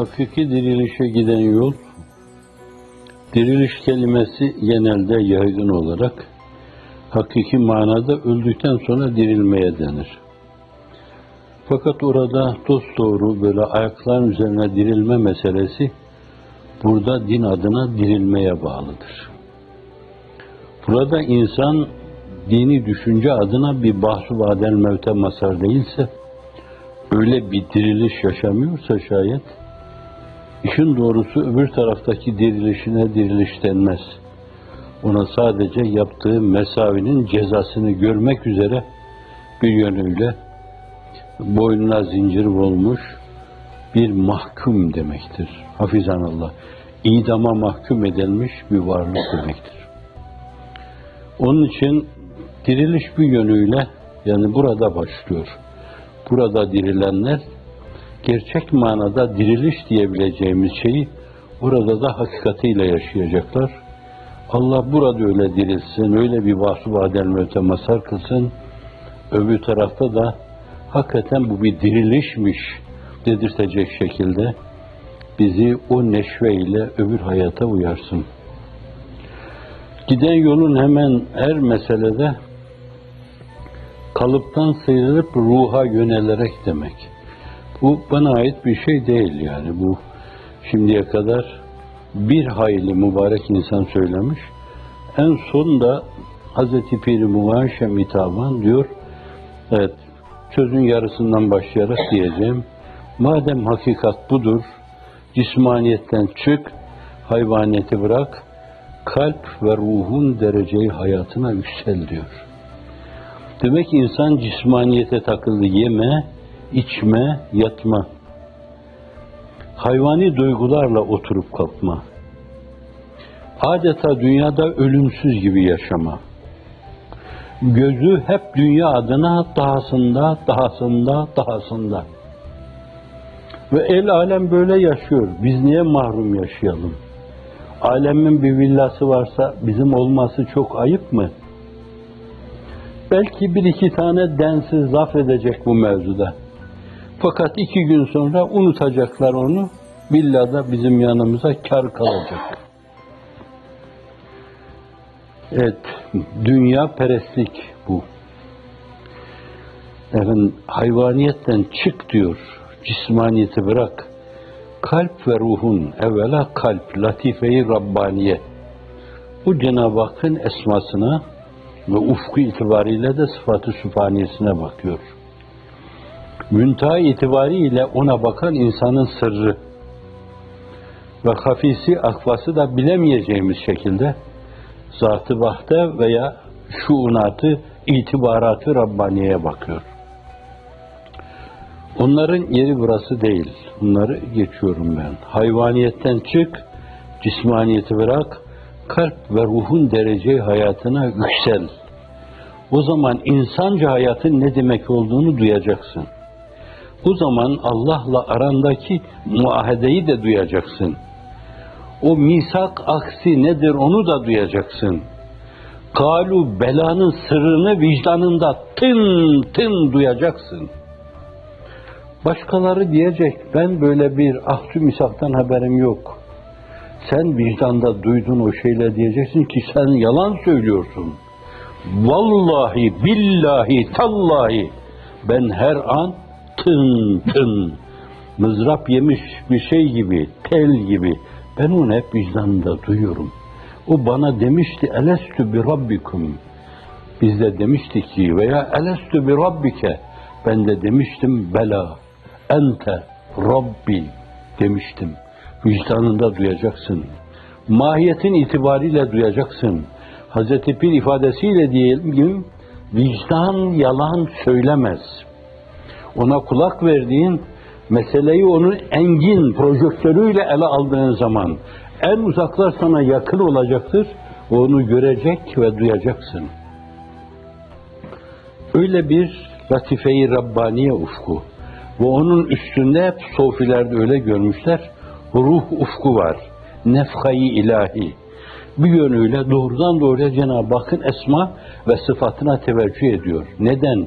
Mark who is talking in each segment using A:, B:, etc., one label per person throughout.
A: Hakiki dirilişe giden yol, diriliş kelimesi genelde yaygın olarak hakiki manada öldükten sonra dirilmeye denir. Fakat orada dosdoğru böyle ayakların üzerine dirilme meselesi burada din adına dirilmeye bağlıdır. Burada insan dini düşünce adına bir bahsu vadel mevte masar değilse, öyle bir diriliş yaşamıyorsa şayet, işin doğrusu öbür taraftaki dirilişine diriliş denmez. Ona sadece yaptığı mesavinin cezasını görmek üzere bir yönüyle boynuna zincir olmuş bir mahkum demektir. Hafizanallah. İdama mahkum edilmiş bir varlık demektir. Onun için diriliş bir yönüyle yani burada başlıyor. Burada dirilenler gerçek manada diriliş diyebileceğimiz şeyi orada da hakikatiyle yaşayacaklar. Allah burada öyle dirilsin, öyle bir vasıf adel mevte masar kılsın. Öbür tarafta da hakikaten bu bir dirilişmiş dedirtecek şekilde bizi o neşveyle öbür hayata uyarsın. Giden yolun hemen her meselede kalıptan sıyrılıp ruha yönelerek demek. Bu bana ait bir şey değil yani bu şimdiye kadar bir hayli mübarek insan söylemiş. En son da Hazreti Piri Muvaşem hitaben diyor, evet sözün yarısından başlayarak diyeceğim. Madem hakikat budur, cismaniyetten çık, hayvaniyeti bırak, kalp ve ruhun dereceyi hayatına yüksel diyor. Demek insan cismaniyete takıldı yeme, içme, yatma. Hayvani duygularla oturup kalkma. Adeta dünyada ölümsüz gibi yaşama. Gözü hep dünya adına dahasında, dahasında, dahasında. Ve el alem böyle yaşıyor. Biz niye mahrum yaşayalım? Alemin bir villası varsa bizim olması çok ayıp mı? Belki bir iki tane densiz zaf edecek bu mevzuda. Fakat iki gün sonra unutacaklar onu. Villada bizim yanımıza kar kalacak. Evet, dünya perestlik bu. Efendim, hayvaniyetten çık diyor, cismaniyeti bırak. Kalp ve ruhun, evvela kalp, latife-i Rabbaniye. Bu Cenab-ı Hakk'ın esmasına ve ufku itibariyle de sıfatı sübhaniyesine bakıyor. Müntaha itibariyle ona bakan insanın sırrı ve hafisi akvası da bilemeyeceğimiz şekilde zatı bahte veya şuunatı, itibaratı Rabbaniye'ye bakıyor. Onların yeri burası değil. Bunları geçiyorum ben. Hayvaniyetten çık, cismaniyeti bırak, kalp ve ruhun dereceyi hayatına yüksel. O zaman insanca hayatın ne demek olduğunu duyacaksın. O zaman Allah'la arandaki muahedeyi de duyacaksın. O misak aksi nedir onu da duyacaksın. Kalu belanın sırrını vicdanında tın tın duyacaksın. Başkaları diyecek ben böyle bir ahdü misaktan haberim yok. Sen vicdanda duydun o şeyle diyeceksin ki sen yalan söylüyorsun. Vallahi billahi tallahi ben her an tın tın mızrap yemiş bir şey gibi, tel gibi ben onu hep vicdanımda duyuyorum. O bana demişti elestü bi rabbikum. Biz de demiştik ki veya elestü bi rabbike. Ben de demiştim bela ente rabbi demiştim. Vicdanında duyacaksın. Mahiyetin itibariyle duyacaksın. Hazreti Pir ifadesiyle diyelim vicdan yalan söylemez. Ona kulak verdiğin meseleyi onun engin projektörüyle ele aldığın zaman en uzaklar sana yakın olacaktır. Onu görecek ve duyacaksın. Öyle bir latife-i Rabbaniye ufku. Ve onun üstünde hep sofilerde öyle görmüşler. Ruh ufku var. Nefhayı ilahi. Bir yönüyle doğrudan doğruya Cenab-ı Hakk'ın esma ve sıfatına teveccüh ediyor. Neden?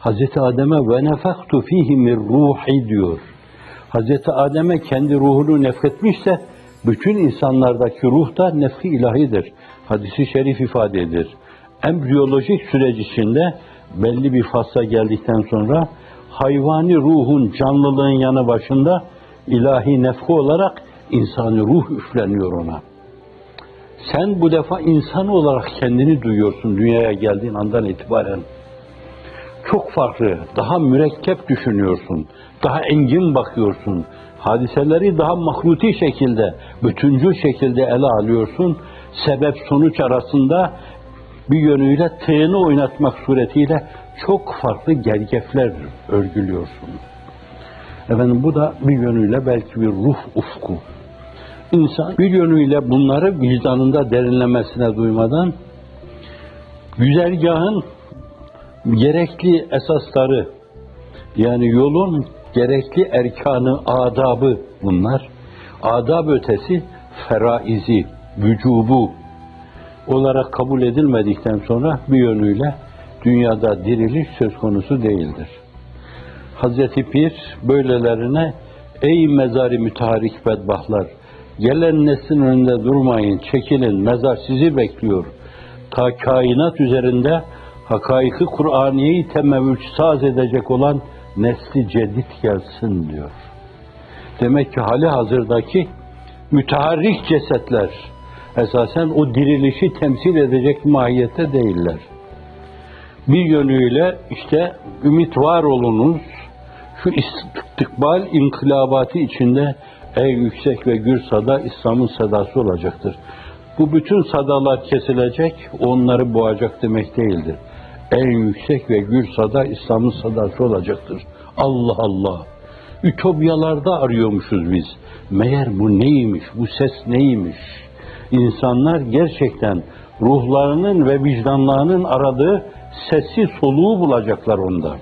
A: Hazreti Adem'e ve nefaktu fihi min ruhi diyor. Hazreti Adem'e kendi ruhunu nefretmişse bütün insanlardaki ruh da nefhi ilahidir. Hadisi şerif ifade eder. Embriyolojik süreç içinde belli bir fasla geldikten sonra hayvani ruhun canlılığın yanı başında ilahi nefhi olarak insani ruh üfleniyor ona. Sen bu defa insan olarak kendini duyuyorsun dünyaya geldiğin andan itibaren. Çok farklı, daha mürekkep düşünüyorsun, daha engin bakıyorsun. Hadiseleri daha mahruti şekilde, bütüncül şekilde ele alıyorsun. Sebep sonuç arasında bir yönüyle tığını oynatmak suretiyle çok farklı gergefler örgülüyorsun. Efendim bu da bir yönüyle belki bir ruh ufku. İnsan bir yönüyle bunları vicdanında derinlemesine duymadan güzergahın gerekli esasları yani yolun gerekli erkanı, adabı bunlar. Adab ötesi feraizi, vücubu olarak kabul edilmedikten sonra bir yönüyle dünyada diriliş söz konusu değildir. Hazreti Pir böylelerine ey mezari müteharik bedbahtlar gelen neslin önünde durmayın çekilin mezar sizi bekliyor. Ta kainat üzerinde hakaiki Kur'aniyeyi temevvül saz edecek olan nesli cedid gelsin diyor. Demek ki hali hazırdaki müteharrik cesetler esasen o dirilişi temsil edecek mahiyette değiller. Bir yönüyle işte ümit var olunuz, şu istikbal inkılabatı içinde en yüksek ve gür sada İslam'ın sadası olacaktır. Bu bütün sadalar kesilecek, onları boğacak demek değildir. En yüksek ve gür sada İslam'ın sadası olacaktır. Allah Allah! Ütopyalarda arıyormuşuz biz. Meğer bu neymiş, bu ses neymiş? İnsanlar gerçekten ruhlarının ve vicdanlarının aradığı sesi soluğu bulacaklar ondan.